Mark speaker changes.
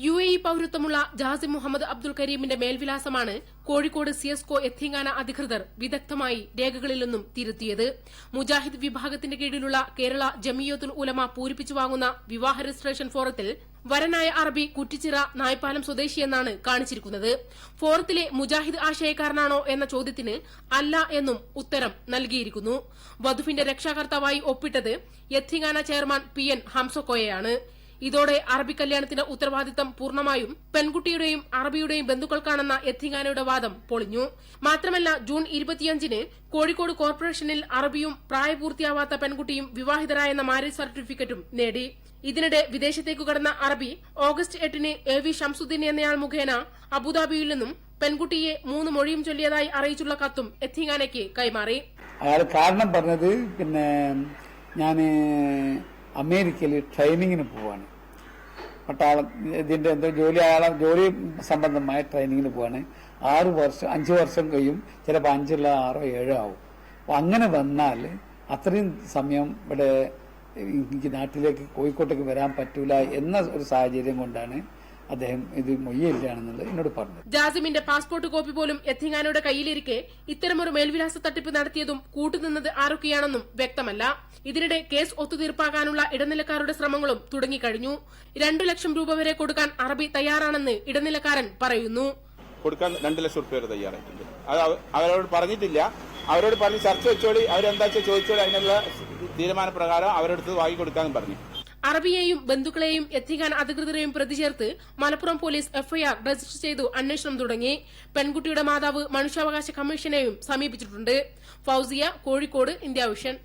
Speaker 1: U A E പൌരത്വമുള്ള ജാസിം മുഹമ്മദ് അബ്ദുൾ കരീമിന്റെ മേൽവിലാസമാണ് കോഴിക്കോട് സിയസ്കോ എത്തിങ്ങാന അധികൃതർ വിദഗ്ധമായി രേഖകളിൽ നിന്നും തിരുത്തിയത്. മുജാഹിദ് വിഭാഗത്തിന്റെ കീഴിലുള്ള കേരള ജമിയത്തുൽ ഉലമ പൂരിപ്പിച്ചു വാങ്ങുന്ന വിവാഹ രജിസ്ട്രേഷൻ ഫോറത്തിൽ വരനായ അറബി കുറ്റിച്ചിറ നായ്പാലം സ്വദേശിയെന്നാണ് കാണിച്ചിരിക്കുന്നത്. ഫോറത്തിലെ മുജാഹിദ് ആശയക്കാരനാണോ എന്ന ചോദ്യത്തിന് അല്ല എന്നും ഉത്തരം നൽകിയിരിക്കുന്നു. വധുവിന്റെ രക്ഷാകർത്താവായി ഒപ്പിട്ടത് യത്തിങ്ങാന ചെയർമാൻ പി എൻ ഹംസക്കോയയാണ്. ഇതോടെ അറബി കല്യാണത്തിന്റെ ഉത്തരവാദിത്തം പൂർണമായും പെൺകുട്ടിയുടെയും അറബിയുടെയും ബന്ധുക്കൾക്കാണെന്ന എത്തിങ്ങാനയുടെ വാദം പൊളിഞ്ഞു. മാത്രമല്ല ജൂൺ ഇരുപത്തിയഞ്ചിന് കോഴിക്കോട് കോർപ്പറേഷനിൽ അറബിയും പ്രായപൂർത്തിയാവാത്ത പെൺകുട്ടിയും വിവാഹിതരായെന്ന മാരേജ് സർട്ടിഫിക്കറ്റും നേടി. ഇതിനിടെ വിദേശത്തേക്കു കടന്ന അറബി ഓഗസ്റ്റ് എട്ടിന് എ വി ഷംസുദ്ദീൻ എന്നയാൾ മുഖേന അബുദാബിയിൽ നിന്നും പെൺകുട്ടിയെ മൂന്ന് മൊഴിയും ചൊല്ലിയതായി അറിയിച്ചുള്ള കത്തും എത്തിങ്ങാനയ്ക്ക് കൈമാറി.
Speaker 2: അയാൾ കാരണം പറഞ്ഞത് പിന്നെ ഞാൻ അമേരിക്കയിൽ ട്രെയിനിങ്ങിന് പോവാണ്. പട്ടാളം ഇതിന്റെ എന്തോ ജോലി അയാളെ ജോലി സംബന്ധമായ ട്രെയിനിങ്ങിന് പോവാണ്. ആറ് വർഷം അഞ്ച് വർഷം കഴിയും. ചിലപ്പോൾ അഞ്ചല്ല ആറോ ഏഴോ ആവും. അപ്പൊ അങ്ങനെ വന്നാൽ അത്രയും സമയം ഇവിടെ എനിക്ക് നാട്ടിലേക്ക് കോഴിക്കോട്ടേക്ക് വരാൻ പറ്റൂല എന്ന ഒരു സാഹചര്യം കൊണ്ടാണ് അദ്ദേഹം ഇത് മൊയ്യയില്ലാണെന്നുള്ളത് എന്നോട് പറഞ്ഞു
Speaker 1: ജാസിമിന്റെ പാസ്പോർട്ട് കോപ്പി പോലും എത്തിങ്ങാനയുടെ കയ്യിലിരിക്കെ ഇത്തരമൊരു മേൽവിലാസ തട്ടിപ്പ് നടത്തിയതും കൂട്ടുനിന്നത് ആരൊക്കെയാണെന്നും വ്യക്തമല്ല. ഇതിനിടെ കേസ് ഒത്തുതീർപ്പാകാനുള്ള ഇടനിലക്കാരുടെ ശ്രമങ്ങളും തുടങ്ങിക്കഴിഞ്ഞു. രണ്ടു ലക്ഷം രൂപ വരെ കൊടുക്കാൻ അറബി തയ്യാറാണെന്ന് ഇടനിലക്കാരൻ പറയുന്നു.
Speaker 3: കൊടുക്കാൻ രണ്ട് ലക്ഷം റുപ്യ വരെ തയ്യാറായിട്ടുണ്ട്. അത് അവരോട് പറഞ്ഞിട്ടില്ല. അവരോട് പറഞ്ഞ് ചർച്ച വെച്ചോളി അവരെന്താ ചോദിച്ചോളി അതിനുള്ള തീരുമാനപ്രകാരം അവരെടുത്ത് വാങ്ങി കൊടുക്കാമെന്ന് പറഞ്ഞു.
Speaker 1: അറബിയെയും ബന്ധുക്കളെയും എത്തിക്കാൻ അധികൃതരെയും പ്രതി ചേർത്ത് മലപ്പുറം പോലീസ് എഫ്ഐആർ രജിസ്റ്റർ ചെയ്തു അന്വേഷണം തുടങ്ങി. പെൺകുട്ടിയുടെ മാതാവ് മനുഷ്യാവകാശ കമ്മീഷനെയും സമീപിച്ചിട്ടുണ്ട്. Fousiya Kozhikode India vision.